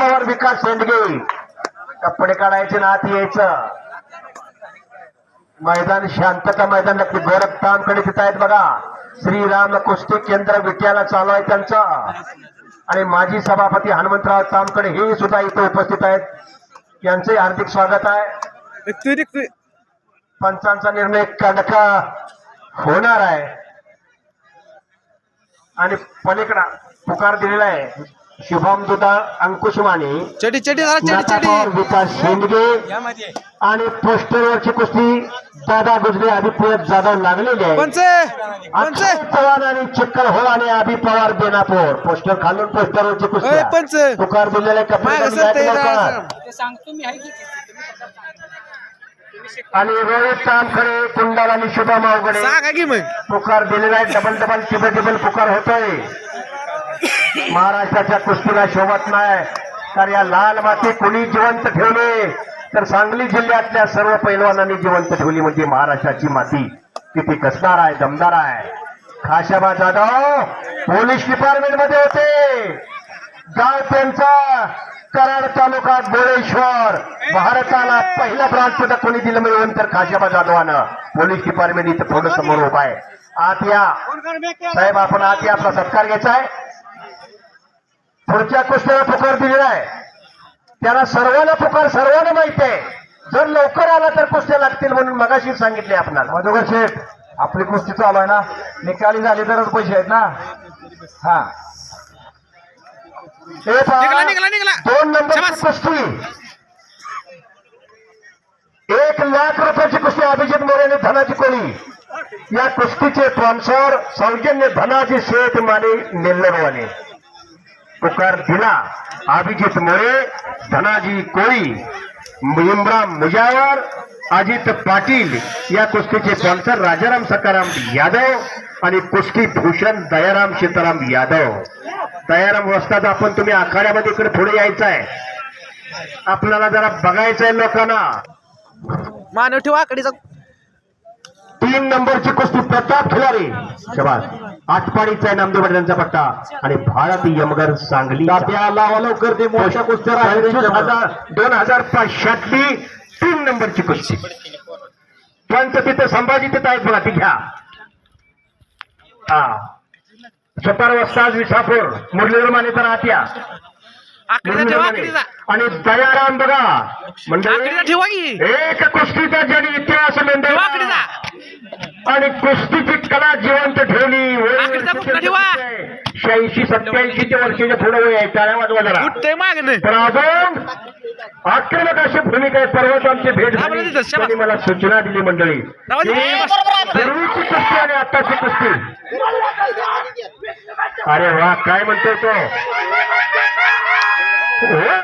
पवार विकास शेंडगे कपडे काढायचे ना आत यायचं. मैदान शांतता मैदान लागते गोरख तामकडे तिथं आहेत बघा. श्रीराम कुस्ती केंद्र विट्याला चालू आहे त्यांचं. आणि माजी सभापती हनुमंतराव तामकडे हे सुद्धा इथे उपस्थित आहेत. यांचे हार्दिक स्वागत आहे. पंचांचा निर्णय कडका होणार आहे. आणि पलीकडा पुकार दिलेला आहे. शुभम दुधा अंकुश माने चडी चडी जरा चडी नाथा चडी. पवार विकास शेंडगे आणि पोस्टरवरची कुस्ती दादा गुजरे अभिप्रिय जाधव लागलेली आहे पंच अक्षय चव्हाण आणि चिक्कल हो आणि अभि पवार बेनापूर. पोस्टर खालून पोस्टरवरची कुस्ती पंच. पुकार दिलेले मागं कपडे सरते ते सांगतो मी आहे की आणि रोहित तामखडे कुंडाल आणि शुभम अवघडे. सांगा की मग. पुकार दिलेला आहे डबल डबल टिबल टिबल पुकार होतोय. महाराष्ट्राच्या कुस्तीला शोभत नाही. तर या लाल माती कुणी जिवंत ठेवले? तर सांगली जिल्ह्यातल्या सर्व पैलवानांनी जिवंत ठेवली म्हणजे महाराष्ट्राची माती. किती कसणार आहे दमदार आहे. खाशाबा जाधव पोलीस डिपार्टमेंटमध्ये होते. गाव त्यांचा. कराड तालुका बोळेश्वर. भारताला पहिला ब्रांच कोणी दिलं मिळवून तर खाशाबा जाधवानं. पोलीस डिपार्टमेंट इथं थोडं समोर उभा आहे. आत या. साहेब आपण आत या. आपला सत्कार घ्यायचा आहे. पुढच्या कुस्तीला पुकार दिलेला आहे. त्याला सर्वांना पुकार सर्वांना माहिती आहे. जर लवकर आला तर कुस्त्या लागतील म्हणून मगाशी सांगितले आपल्याला मधुकर शेठ आपली कुस्ती चालू आहे ना? निकाली झाली तरच पैसे आहेत ना? हा. हे पहा, निघाला निघाला निघाला. दोन नंबरची शाबास. कुस्ती. एक लाख रुपयाची कुस्ती अभिजित मोरे आणि धनाची कोळी. या कुस्तीचे स्पॉन्सर सौजन्य धनाजी शेठ माने नेल्लरवाले पुकार दिला. अभिजित मोरे धनाजी कोळी इम्राम मुजावर अजित पाटील या कुस्तीचे स्पॉन्सर राजाराम सकाराम यादव आणि कुस्ती भूषण दयाराम सीताराम यादव. दयाराम वस्ताद आपण तुम्ही आखाड्यामध्ये इकडे पुढे यायचं आहे आपल्याला जरा बघायचंय लोकांना. मानव ठेवा आकडीचा तीन नंबरची कुस्ती प्रताप खिलारे शबास आटपाडीचा आहे नामदेव पाटलांचा पट्टा. आणि भारत यमगर सांगली लावा लवकर ते मोठ्या कुस्त्या हजार दोन हजार पाचशेतली तीन नंबरची कुस्ती. पंच तिथं संभाजी तिथं आहेत बघा ती घ्या. हा. सतार वाजता आज विसापूर. मुरलीधर माने तर आत या. आकडीचा ठेवा आकडीचा आणि दयाराम बघा. म्हणजे एक कुस्तीचा जरी इतिहास नोंदवला आणि कुस्तीची कला जिवंत ठेवली. शहाऐंशी सत्याऐंशीच्या वर्षाच्या पुढे वय आहे. टाळ्या तर अजून आक्रमक अशी भूमिका आहे. परवाच आमची भेट झाली. त्यांनी मला सूचना दिली मंडळी. पूर्वीची कुस्ती आणि आताची कुस्ती. अरे वा काय म्हणतोय तो? हो?